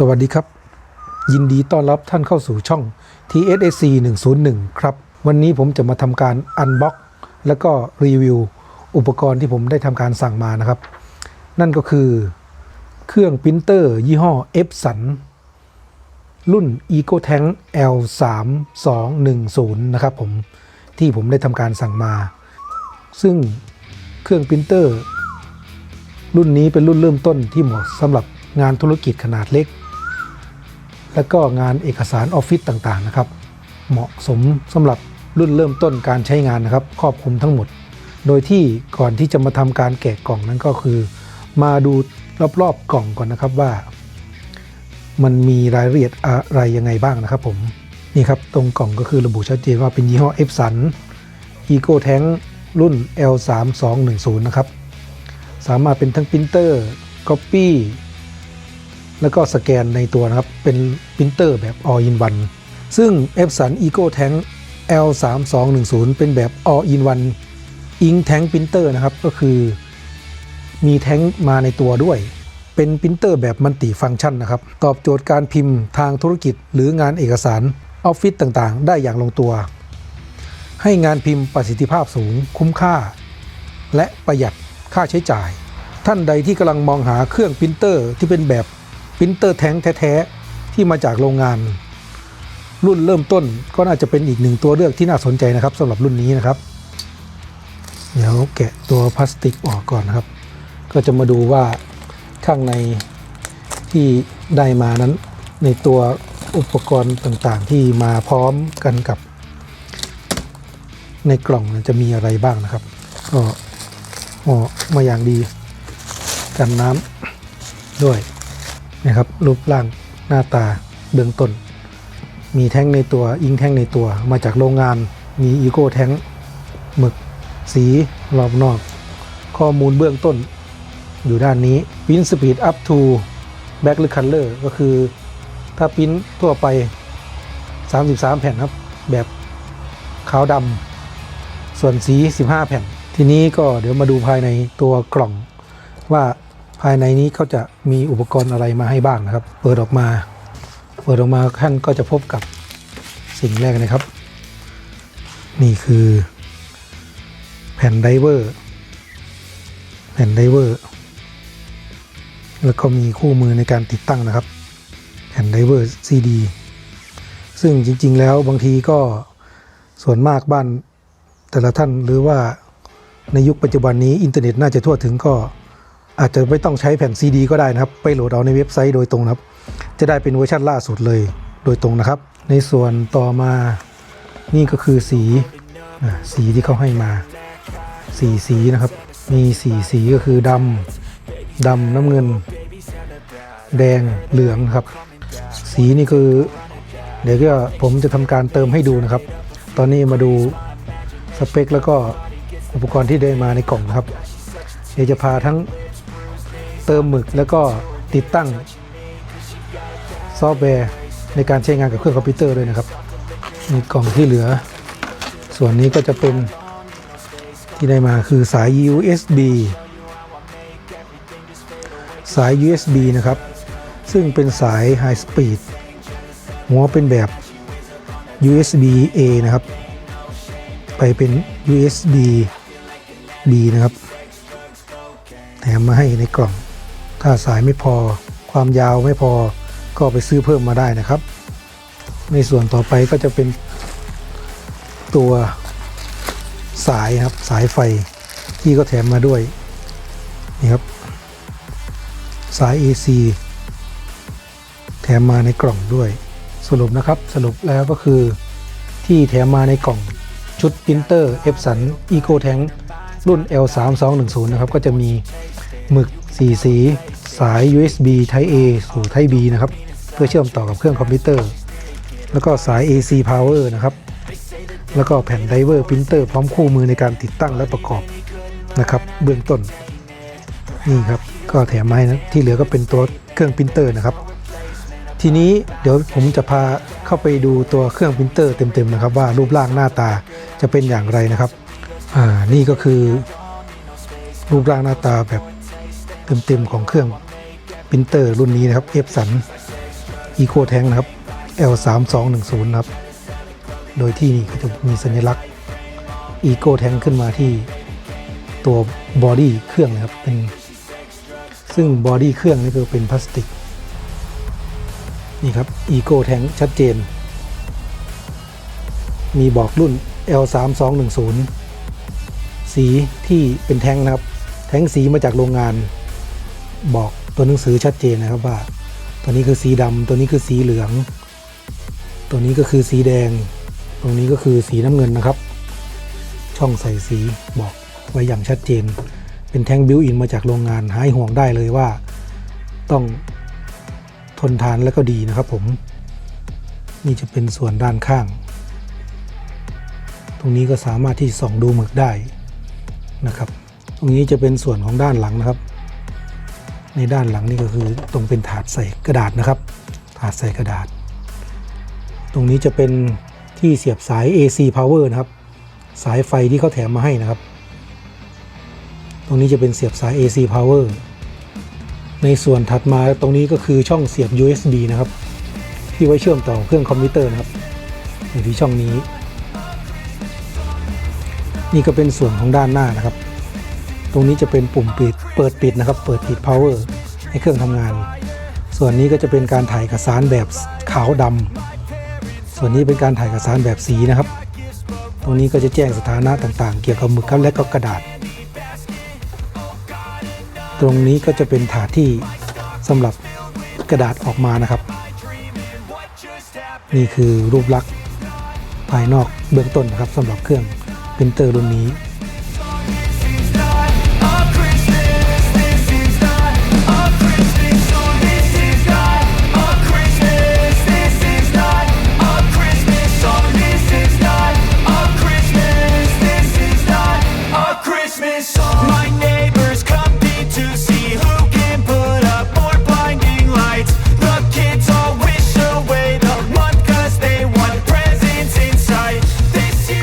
สวัสดีครับ ยินดีต้อนรับท่านเข้าสู่ช่อง TSAC 101 ครับ วันนี้ผมจะมาทำการอันบ็อกแล้วก็รีวิวอุปกรณ์ที่ผมได้ทำการสั่งมานะครับ นั่นก็คือเครื่องปรินเตอร์ยี่ห้อ Epson รุ่น Eco Tank L3210 นะครับผมที่ผมได้ทำการสั่งมา ซึ่งเครื่องปรินเตอร์รุ่นนี้เป็นรุ่นเริ่มต้นที่เหมาะสำหรับงานธุรกิจขนาดเล็ก และก็งานเอกสารออฟฟิศต่างๆนะครับ เหมาะสมสำหรับรุ่นเริ่มต้นการใช้งานนะครับ ครอบคลุมทั้งหมด โดยที่ก่อนที่จะมาทำการแกะกล่องนั้นก็คือ มาดูรอบๆกล่องก่อนนะครับว่า มันมีรายละเอียดอะไรยังไงบ้างนะครับผมนี่ครับตรงกล่องก็คือระบุชัดเจนว่าเป็นยี่ห้อ Epson Eco Tank รุ่น L3210 นะครับ สามารถเป็นทั้งปรินเตอร์ Copy แล้วก็สแกนในตัวนะครับ เป็นปรินเตอร์แบบ All in One ซึ่ง Epson Eco Tank L3210 เป็นแบบ All in One Ink Tank Printer นะครับ ก็คือมีแท้งมาในตัวด้วย เป็นปรินเตอร์แบบมัลติฟังก์ชันนะครับ ตอบโจทย์การพิมพ์ทางธุรกิจหรืองานเอกสารออฟฟิศต่างๆ ได้อย่างลงตัว ให้งานพิมพ์ประสิทธิภาพสูงคุ้มค่า และประหยัดค่าใช้จ่าย ท่านใดที่กำลังมองหาเครื่องปรินเตอร์ที่เป็นแบบ ปรินเตอร์แท้งแท้ๆที่มาจากโรงงาน รุ่นเริ่มต้นก็น่าจะเป็นอีกหนึ่งตัวเลือกที่น่าสนใจนะครับสำหรับรุ่นนี้นะครับ เดี๋ยวแกะตัวพลาสติกออกก่อนนะครับ ก็จะมาดูว่าข้างในที่ได้มานั้น ในตัวอุปกรณ์ต่างๆ ที่มาพร้อมกันกับในกล่องจะมีอะไรบ้างนะครับก็ห่อมาอย่างดีกันน้ำด้วย นะครับรูปร่างหน้าตาเบื้องต้น มีแท่งในตัวอิงแท่งในตัวมาจากโรงงานมีอีโก้แท่งหมึกสีรอบนอก ข้อมูลเบื้องต้น อยู่ด้านนี้ Win Speed up to Back หรือ Color ก็คือ ถ้าปิ้นทั่วไป 33 แผ่นครับ แบบขาวดำส่วนสี 15 แผ่น ทีนี้ก็เดี๋ยวมาดูภายในตัวกล่องว่า ภายในนี้เขาจะมีอุปกรณ์อะไรมาให้บ้างนะครับ เปิดออกมา เปิดออกมาท่านก็จะพบกับสิ่งแรกนะครับ นี่คือแผ่นไดเวอร์แผ่นไดเวอร์ แล้วก็มีคู่มือในการติดตั้งนะครับ แผ่นไดเวอร์ CD ซึ่งจริง ๆ แล้วบางทีก็ส่วนมากบ้านแต่ละท่านหรือว่าในยุคปัจจุบันนี้อินเทอร์เน็ตน่าจะทั่วถึงก็ อาจจะไม่ต้องใช้แผ่นซีดีก็ได้นะครับ ไปโหลดเอาในเว็บไซต์โดยตรงนะครับ จะได้เป็นเวอร์ชันล่าสุดเลยโดยตรงนะครับ ในส่วนต่อมานี่ก็คือสีสีที่เขาให้มาสีสีนะครับ มีสีสีก็คือดำดำน้ำเงิน แดงเหลืองครับ สีนี่คือ เดี๋ยวก็ผมจะทำการเติมให้ดูนะครับ ตอนนี้มาดูสเปค แล้วก็อุปกรณ์ที่ได้มาในกล่องนะครับ เดี๋ยวจะพาทั้ง เติมหมึกแล้วก็ติดตั้งซอฟต์แวร์ในการใช้งานกับเครื่องคอมพิวเตอร์ด้วยนะครับมีกล่องที่เหลือ ส่วนนี้ก็จะเป็นที่ได้มาคือสาย USB สาย USB นะครับ ซึ่งเป็นสาย High Speed หัวเป็นแบบ USB A นะครับ ไปเป็น USB B นะครับ แถมมาให้ในกล่อง ถ้าสายไม่พอ ความยาวไม่พอก็ไปซื้อเพิ่มมาได้นะครับ ในส่วนต่อไปก็จะเป็นตัวสายครับสายไฟที่ก็แถมมาด้วยนี่ครับสาย AC แถมมาในกล่องด้วย สรุปนะครับสรุปแล้วก็คือที่แถมมาในกล่องชุดปรินเตอร์ Epson Eco Tank รุ่น L3210 นะครับ ก็จะมีหมึก 4 สี สาย USB Type A สู่ Type B นะครับ เพื่อเชื่อมต่อกับเครื่องคอมพิวเตอร์ แล้วก็สาย AC Power นะครับ แล้วก็แผ่นไดเวอร์ปรินเตอร์พร้อมคู่มือในการติดตั้งและประกอบนะครับ เบื้องต้น นี่ครับ ก็แถมมาให้นะ ที่เหลือก็เป็นตัวเครื่องปรินเตอร์นะครับ ทีนี้เดี๋ยวผมจะพาเข้าไปดูตัวเครื่องปรินเตอร์เต็มๆนะครับ ว่ารูปร่างหน้าตาจะเป็นอย่างไรนะครับ อ่า นี่ก็คือ รูปร่างหน้าตาแบบเต็มๆของเครื่อง ปินเตอร์รุ่นนี้นะครับ Epson Eco Tank นะครับ L3210 นะครับ โดยที่นี่ก็จะมีสัญลักษณ์ Eco Tank ขึ้นมาที่ตัวบอดี้เครื่องนะครับเป็นซึ่งบอดี้เครื่องนี่คือเป็นพลาสติก นี่ครับ Eco Tank ชัดเจน มีบอกรุ่น L3210 สีที่เป็นแท้งนะครับ แท้งสีมาจากโรงงานบอก ตัวหนังสือชัดเจนนะครับว่า ตัวนี้คือสีดำตัวนี้คือสีเหลือง ตัวนี้ก็คือสีแดง ตรงนี้ก็คือสีน้ำเงินนะครับ ช่องใส่สีบอกไว้อย่างชัดเจน เป็นแท้งบิวอินมาจากโรงงานหายห่วงได้เลยว่า ต้องทนทานและก็ดีนะครับผมนี่จะเป็นส่วนด้านข้าง ตรงนี้ก็สามารถที่ส่องดูหมึกได้นะครับ ตรงนี้จะเป็นส่วนของด้านหลังนะครับ ในด้านหลังนี่ก็คือตรงเป็นถาดใส่กระดาษนะครับ ถาดใส่กระดาษ ตรงนี้จะเป็นที่เสียบสาย AC power นะครับ สายไฟที่เขาแถมมาให้นะครับ ตรงนี้จะเป็นเสียบสาย AC power ในส่วนถัดมาตรงนี้ก็คือช่องเสียบ USB นะครับ ที่ไว้เชื่อมต่อเครื่องคอมพิวเตอร์นะครับอยู่ที่ช่องนี้ นี่ก็เป็นส่วนของด้านหน้านะครับ รงนี้จะเป็นปุ่มปิด เปิดปิดนะครับ เปิดปิด power ให้เครื่องทำงาน ส่วนนี้ก็จะเป็นการถ่ายเอกสารแบบขาวดำส่วนนี้เป็นการถ่ายเอกสารแบบสีนะครับ ตรงนี้ก็จะแจ้งสถานะต่างๆ เกี่ยวกับหมึกครับและก็กระดาษ ตรงนี้ก็จะเป็นถาดที่สำหรับกระดาษออกมานะครับ นี่คือรูปลักษณ์ภายนอกเบื้องต้นนะครับสำหรับเครื่องปรินเตอร์รุ่นนี้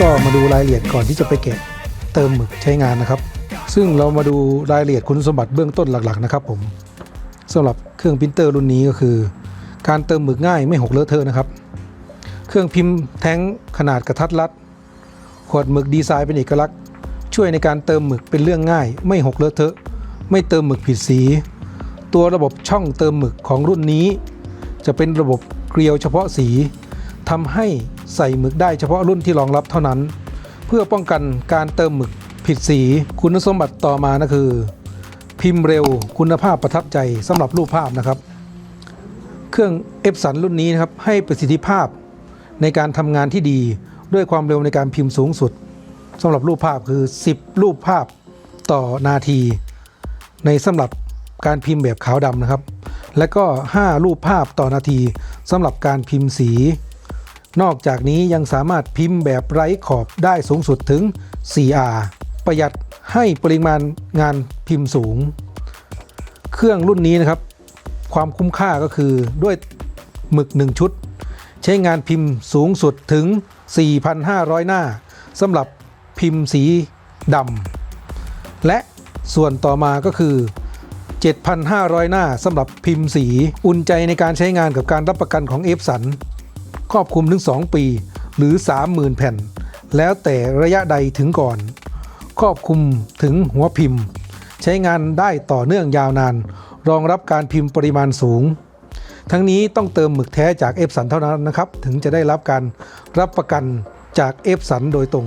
ก็มาดูรายละเอียดก่อนที่จะไปแกะเติมหมึกใช้งานนะครับ ซึ่งเรามาดูรายละเอียดคุณสมบัติเบื้องต้นหลักๆนะครับผมสำหรับเครื่องปรินเตอร์รุ่นนี้ก็คือ การเติมหมึกง่ายไม่หกเลอะเทอะนะครับ เครื่องพิมพ์แท้งขนาดกระทัดรัดขวดหมึกดีไซน์เป็นเอกลักษณ์ ช่วยในการเติมหมึกเป็นเรื่องง่าย ไม่หกเลอะเทอะ ไม่เติมหมึกผิดสี ตัวระบบช่องเติมหมึกของรุ่นนี้ จะเป็นระบบเกลียวเฉพาะสีทำให้ใส่หมึกได้เฉพาะรุ่นที่รองรับเท่านั้น เพื่อป้องกันการเติมหมึกผิดสี คุณสมบัติต่อมานะคือ พิมพ์เร็วคุณภาพประทับใจสำหรับรูปภาพนะครับ เครื่องเอฟสันรุ่นนี้นะครับให้ประสิทธิภาพในการทำงานที่ดีด้วยความเร็วในการพิมพ์สูงสุด สำหรับรูปภาพคือ 10 รูปภาพต่อนาที ในสำหรับการพิมพ์แบบขาวดำนะครับ และก็ 5 รูปภาพต่อนาทีสำหรับการพิมพ์สี นอกจากนี้ยังสามารถพิมพ์แบบไร้ขอบได้สูงสุดถึง 4R ประหยัดให้ปริมาณงานพิมพ์สูง เครื่องรุ่นนี้นะครับ ความคุ้มค่าก็คือด้วยหมึก 1 ชุด ใช้งานพิมพ์สูงสุดถึง 4,500 หน้าสำหรับ พิมพ์สีดำและส่วนต่อมาก็คือ 7,500 หน้าสำหรับพิมพ์สี อุ่นใจในการใช้งานกับการรับประกันของเอฟสันครอบคลุมถึง 2 ปี หรือ 30,000 แผ่น แล้วแต่ระยะใดถึงก่อน ครอบคลุมถึงหัวพิมพ์ ใช้งานได้ต่อเนื่องยาวนาน รองรับการพิมพ์ปริมาณสูง ทั้งนี้ต้องเติมหมึกแท้จากเอฟสันเท่านั้นนะครับ ถึงจะได้รับการรับประกันจากเอฟสันโดยตรง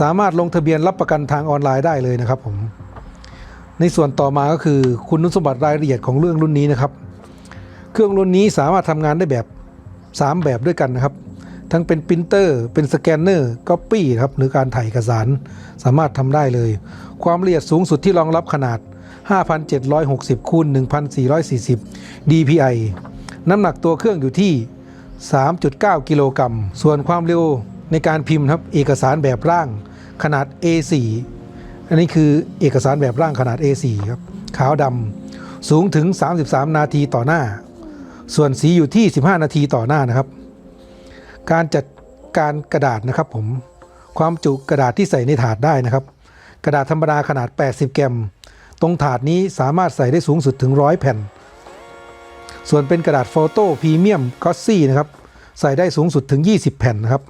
สามารถลงทะเบียนรับประกันทางออนไลน์ได้เลยนะครับผมในส่วนต่อมาก็คือคุณสมบัติรายละเอียดของเรื่องรุ่นนี้นะครับ เครื่องรุ่นนี้สามารถทำงานได้แบบ 3 แบบด้วยกันนะครับ ทั้งเป็นปรินเตอร์ เป็นสแกนเนอร์ก๊อปปี้ครับหรือการถ่ายเอกสารสามารถทำได้เลย ความละเอียดสูงสุดที่รองรับขนาด 5,760คูณ1,440 dpi น้ำหนักตัวเครื่องอยู่ที่ 3.9 กิโลกรัมส่วนความเร็ว ในการพิมพ์ครับเอกสารแบบร่างขนาด A4 อันนี้คือเอกสารแบบร่างขนาด A4 ครับขาวดำสูงถึง 33 นาทีต่อหน้า ส่วนสีอยู่ที่ 15 นาทีต่อหน้านะครับ การจัดการกระดาษนะครับผมความจุกระดาษที่ใส่ในถาดได้นะครับ กระดาษธรรมดาขนาด 80 แกรม ตรงถาดนี้สามารถใส่ได้สูงสุดถึง 100 แผ่น ส่วนเป็นกระดาษโฟโต้พรีเมียมกอสซี่นะครับใส่ได้สูงสุดถึง 20 แผ่นนะครับ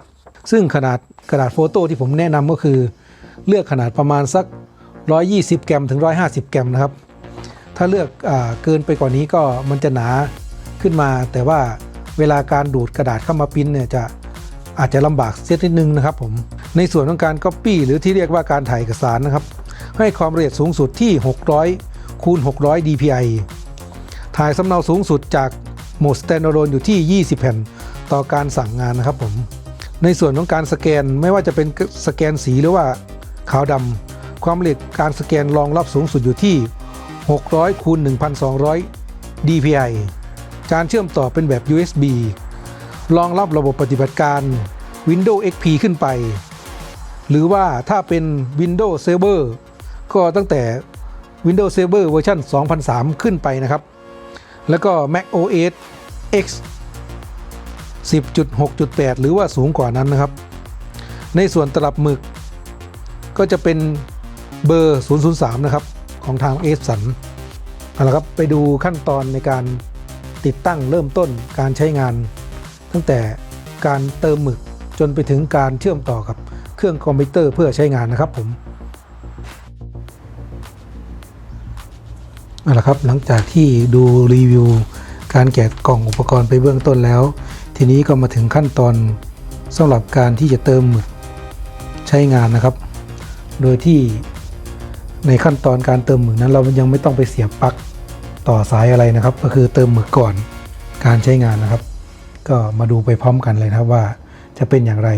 ซึ่งขนาดกระดาษโฟโต้ที่ผมแนะนำก็คือ เลือกขนาดประมาณสัก 120 แกรมถึง 150 แกรมนะครับ ถ้าเลือกอเกินไปกว่านี้ก็มันจะหนาขึ้นมา แต่ว่าเวลาการดูดกระดาษเข้ามาปริ้นเนี่ยจะอาจจะลำบากเสียนิดนึงนะครับผม ในส่วนของการ Copy หรือที่เรียกว่าการถ่ายเอกสารนะครับ ให้ความละเอียดสูงสุดที่ 600คูณ600 dpi ถ่ายสำเนาสูงสุดจากโหมด standalone อยู่ที่ 20 แผ่น ต่อการสั่งงานนะครับผม ในส่วนของการสแกนไม่ว่าจะเป็นสแกนสีหรือว่าขาวดำความละเอียดการสแกนรองรับสูงสุดอยู่ที่ 600คูณ1,200 dpi การเชื่อมต่อเป็นแบบ USB รองรับระบบปฏิบัติการ Windows XP ขึ้นไป หรือว่าถ้าเป็น Windows Server ก็ตั้งแต่ Windows Server เวอร์ชัน2003 ขึ้นไปนะครับ แล้วก็ Mac OS X 10.6.8 หรือว่าสูงกว่านั้นนะครับ ในส่วนตลับหมึก ก็จะเป็นเบอร์ 003 นะครับ ของทางเอสันเอาละครับ ไปดูขั้นตอนในการติดตั้งเริ่มต้นการใช้งาน ตั้งแต่การเติมหมึกจนไปถึงการเชื่อมต่อกับเครื่องคอมพิวเตอร์เพื่อใช้งานนะครับผมเอาละครับหลังจากที่ดูรีวิวการแกะกล่องอุปกรณ์ไปเบื้องต้นแล้ว ทีนี้ก็มาถึงขั้นตอนสำหรับการที่จะเติมหมึกใช้งานนะครับ โดยที่ในขั้นตอนการเติมหมึกนั้นเรายังไม่ต้องไปเสียบปลั๊กต่อสายอะไรนะครับ ก็คือเติมหมึกก่อนการใช้งานนะครับ ก็มาดูไปพร้อมกันเลยนะครับว่าจะเป็นอย่างไร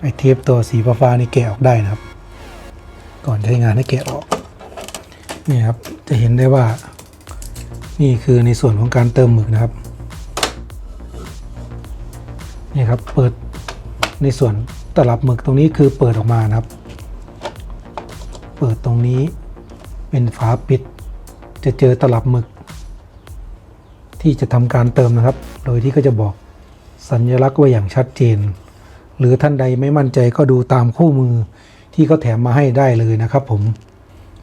ไอเทปตัวสีฟ้าๆนี่แกะออกได้นะครับ ก่อนใช้งานให้แกะออกนี่ครับจะเห็นได้ว่า นี่คือในส่วนของการเติมหมึกนะครับ นี่ครับเปิดในส่วนตลับหมึกตรงนี้คือเปิดออกมานะครับ เปิดตรงนี้เป็นฝาปิด จะเจอตลับหมึก ที่จะทำการเติมนะครับ โดยที่ก็จะบอกสัญลักษณ์ไว้อย่างชัดเจน หรือท่านใดไม่มั่นใจก็ดูตามคู่มือที่เขาแถมมาให้ได้เลยนะครับผม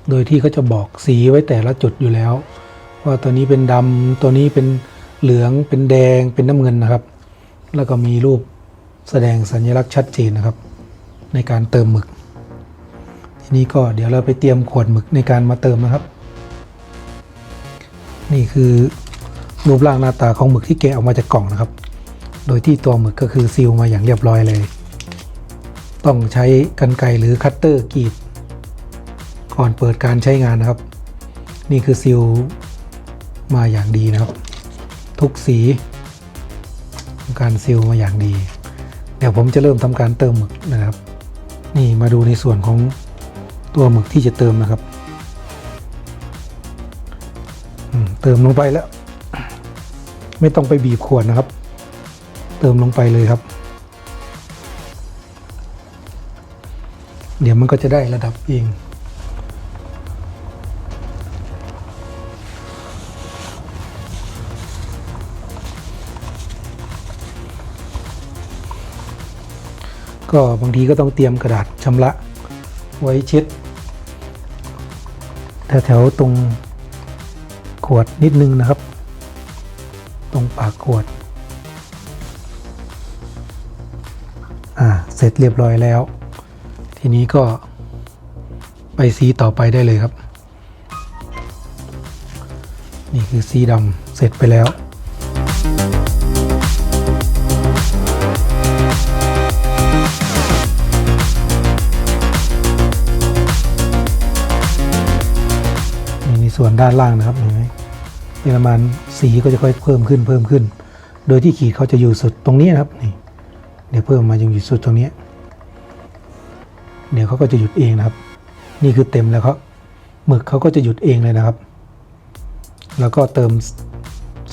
โดยที่เขาจะบอกสีไว้แต่ละจุดอยู่แล้ว ว่าตัวนี้เป็นดำตัวนี้เป็นเหลืองเป็นแดงเป็นน้ำเงินนะครับ แล้วก็มีรูปแสดงสัญลักษณ์ชัดเจนนะครับ ในการเติมหมึก ทีนี้ก็เดี๋ยวเราไปเตรียมขวดหมึกในการมาเติมนะครับ นี่คือรูปร่างหน้าตาของหมึกที่แกะออกมาจากกล่องนะครับ โดยที่ตัวหมึกก็คือซีลมาอย่างเรียบร้อยเลย ต้องใช้กรรไกรหรือคัตเตอร์กรีดก่อนเปิดการใช้งานนะครับ นี่คือซีล มาอย่างดีนะครับ ทุกสีทำการซีลมาอย่างดี เดี๋ยวผมจะเริ่มทำการเติมหมึกนะครับ นี่มาดูในส่วนของตัวหมึกที่จะเติมนะครับเติมลงไปแล้ว ไม่ต้องไปบีบขวดนะครับ เติมลงไปเลยครับ เดี๋ยวมันก็จะได้ระดับเอง ก็บางทีก็ต้องเตรียมกระดาษชำระไว้เช็ดแถวๆตรงขวดนิดนึงนะครับ ตรงปากขวด อ่า เสร็จเรียบร้อยแล้ว ทีนี้ก็ไปสีต่อไปได้เลยครับ นี่คือสีดำเสร็จไปแล้ว ส่วนด้านล่างนะครับเห็นไหมปริมาณสีก็จะค่อยเพิ่มขึ้นเพิ่มขึ้น โดยที่ขีดเขาจะอยู่สุดตรงนี้นะครับนี่เดี๋ยวเพิ่มมาอยู่สุดตรงนี้ เดี๋ยวเขาก็จะหยุดเองนะครับ นี่คือเต็มแล้วเขาหมึกเขาก็จะหยุดเองเลยนะครับ แล้วก็เติม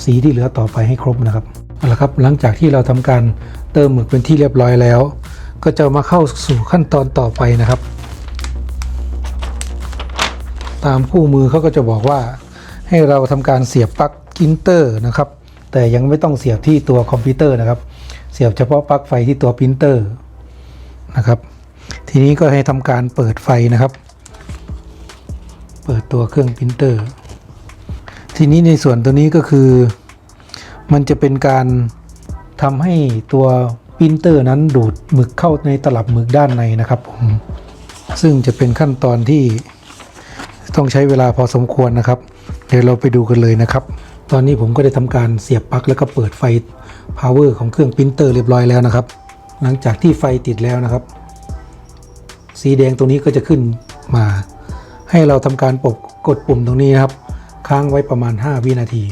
สีที่เหลือต่อไปให้ครบนะครับเอาละครับหลังจากที่เราทำการเติมหมึกเป็นที่เรียบร้อยแล้ว ก็จะมาเข้าสู่ขั้นตอนต่อไปนะครับ ตามคู่มือเขาก็จะบอกว่า ให้เราทำการเสียบปลั๊กกินเตอร์นะครับ แต่ยังไม่ต้องเสียบที่ตัวคอมพิวเตอร์นะครับ เสียบเฉพาะปลั๊กไฟที่ตัวปรินเตอร์นะครับ ทีนี้ก็ให้ทำการเปิดไฟนะครับ เปิดตัวเครื่องปรินเตอร์ ทีนี้ในส่วนตัวนี้ก็คือ มันจะเป็นการทำให้ตัวปรินเตอร์นั้นดูดหมึกเข้าในตลับหมึกด้านในนะครับผมซึ่งจะเป็นขั้นตอนที่ ต้องใช้เวลาพอสมควรนะครับ เดี๋ยวเราไปดูกันเลยนะครับ ตอนนี้ผมก็ได้ทำการเสียบปลั๊กแล้วก็เปิดไฟ power ของเครื่องปรินเตอร์เรียบร้อยแล้วนะครับ หลังจากที่ไฟติดแล้วนะครับ สีแดงตรงนี้ก็จะขึ้นมา ให้เราทำการปกกดปุ่มตรงนี้นะครับ ค้างไว้ประมาณ 5 วินาที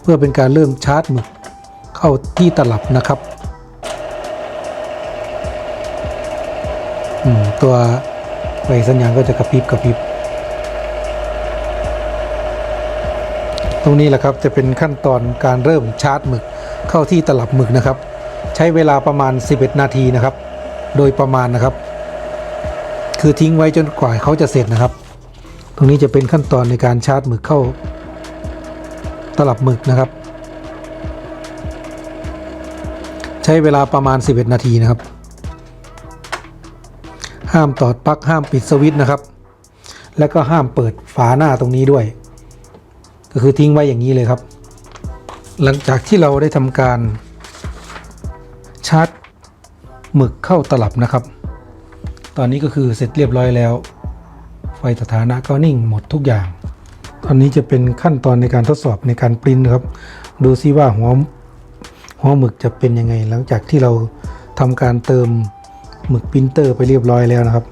เพื่อเป็นการเริ่มชาร์จหมึกเข้าที่ตลับนะครับตัว ไฟสัญญาณก็จะกระพริบกระพริบ ตรงนี้แหละครับจะเป็นขั้นตอนการเริ่มชาร์จหมึกเข้าที่ตลับหมึกนะครับ ใช้เวลาประมาณ 11 นาทีนะครับ โดยประมาณนะครับ คือทิ้งไว้จนกว่าเขาจะเสร็จนะครับ ตรงนี้จะเป็นขั้นตอนในการชาร์จหมึกเข้า ตลับหมึกนะครับ ใช้เวลาประมาณ 11 นาทีนะครับ ห้ามตอดปลั๊กห้ามปิดสวิตช์นะครับ แล้วก็ห้ามเปิดฝาหน้าตรงนี้ด้วย ก็คือทิ้งไว้อย่างนี้เลยครับ หลังจากที่เราได้ทำการชาร์จหมึกเข้าตลับนะครับ ตอนนี้ก็คือเสร็จเรียบร้อยแล้ว ไฟสถานะก็นิ่งหมดทุกอย่าง ตอนนี้จะเป็นขั้นตอนในการทดสอบในการปริ้นครับ ดูซิว่าหัวหัวหมึกจะเป็นยังไง หลังจากที่เราทำการเติม หมึกปรินเตอร์ไปเรียบร้อยแล้วนะครับ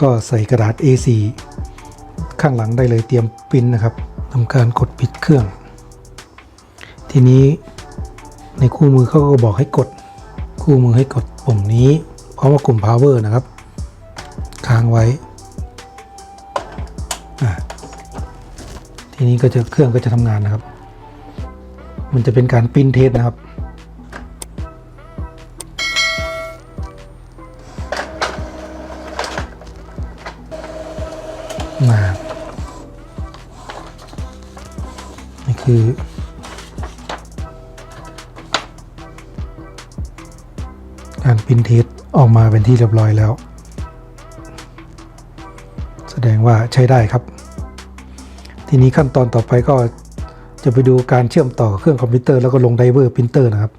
ก็ใส่กระดาษ A4 ข้างหลังได้เลยเตรียมปรินนะครับทำการกดปิดเครื่อง ทีนี้ในคู่มือเขาก็บอกให้กด คู่มือให้กดปุ่มนี้เพราะว่ากลุ่ม power นะครับ ค้างไว้ ทีนี้ก็จะเครื่องก็จะทำงานนะครับ มันจะเป็นการปริ้นเทสนะครับ มานี่คือ การพิมพ์เทสออกมาเป็นที่เรียบร้อยแล้ว แสดงว่าใช้ได้ครับ ทีนี้ขั้นตอนต่อไปก็จะไปดูการเชื่อมต่อเครื่องคอมพิวเตอร์แล้วก็ลงไดเวอร์พิมพ์เตอร์นะครับ